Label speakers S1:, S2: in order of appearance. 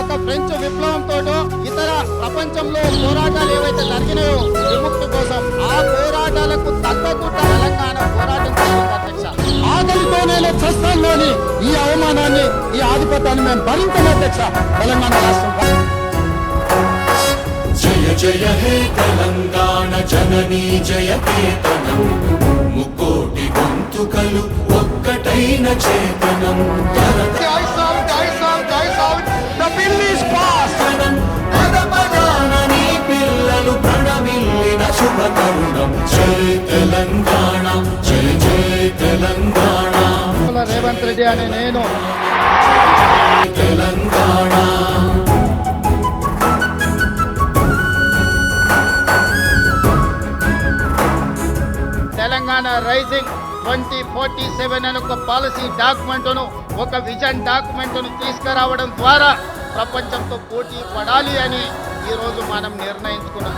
S1: ఒక ఫ్రెంచ్ విప్లవంతో ఇతర ప్రపంచంలో పోరాటాలు ఏవైతే జరిగినాయో విముక్తి కోసం ఆ పోరాటాలకు తగ్గకుండా తెలంగాణ పోరాటం
S2: నేను చస్తానులోని ఈ అవమానాన్ని ఈ ఆధిపత్యాన్ని మేము భరించం అధ్యక్ష. తెలంగాణ రాష్ట్రం
S3: జయ జయ హే తెలంగాణ జననీ జయ కేతనం. ముక్కోటి గొంతుకలు ఒక్కటైన చేతనం.
S1: రేవంత్ రెడ్డి అనే నేను.
S3: Telangana
S1: Telangana rising twenty forty seven అనే ఒక పాలసీ డాక్యుమెంట్ను ఒక విజన్ డాక్యుమెంట్ను తీసుకురావడం ద్వారా ప్రపంచంతో పోటీ పడాలి అని ఈరోజు మనం నిర్ణయించుకున్నాం.